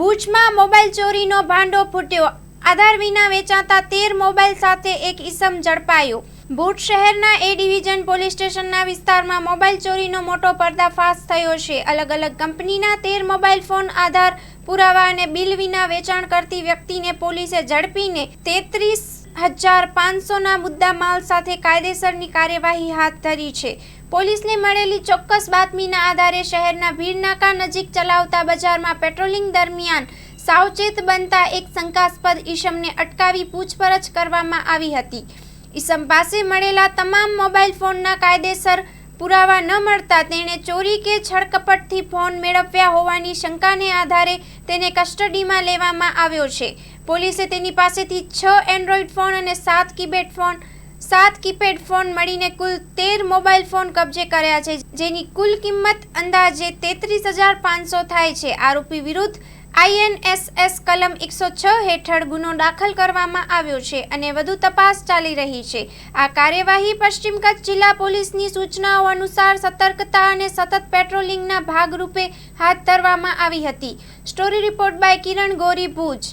ભુજમાં મોબાઈલ ચોરીનો ભાંડો ફૂટ્યો. આધાર વિના વેચાતા તેર મોબાઈલ સાથે એક ઇસમ ઝડપાયો. ભુજ શહેરના એ ડિવિઝન પોલીસ સ્ટેશનના વિસ્તારમાં મોબાઈલ ચોરીનો મોટો પર્દાફાશ થયો છે. અલગ અલગ કંપનીના તેર મોબાઈલ ફોન, આધાર પુરાવા અને બિલ વિના વેચાણ કરતી વ્યક્તિને પોલીસે ઝડપીને તેત્રીસ હજાર પાંચસોના મુદ્દામાલ સાથે કાયદેસરની કાર્યવાહી હાથ ધરી છે. પોલીસને મળેલી ચોક્કસ બાતમીના આધારે શહેરના ભીડનાકા નજીક ચલાવતા બજારમાં પેટ્રોલિંગ દરમિયાન સાવચેત બનતા એક શંકાસ્પદ ઈસમને અટકાવી પૂછપરછ કરવામાં આવી હતી. ઈસમ પાસે મળેલા તમામ મોબાઈલ ફોનના કાયદેસર પુરાવા ન મળતા તેણે ચોરી કે છળકપટથી ફોન મેળવ્યા હોવાની શંકાને આધારે તેને કસ્ટડીમાં લેવામાં આવ્યો છે. પોલીસે તેની પાસેથી છ એન્ડ્રોઈડ ફોન અને સાત કીપેડ ફોન, સાત કીપેડ ફોન મળીને કુલ તેર મોબાઈલ ફોન કબજે કર્યા છે, જેની કુલ કિંમત અંદાજે તેત્રીસ હજાર પાંચસો થાય છે. આરોપી વિરુદ્ધ આઈએનએસએસ કલમ એકસો છ હેઠળ ગુનો દાખલ કરવામાં આવ્યો છે અને વધુ તપાસ ચાલી રહી છે. આ કાર્યવાહી પશ્ચિમ કચ્છ જિલ્લા પોલીસની સૂચનાઓ અનુસાર સતર્કતા અને સતત પેટ્રોલિંગના ભાગરૂપે હાથ ધરવામાં આવી હતી. Story report by Kiran Gori Bhuj.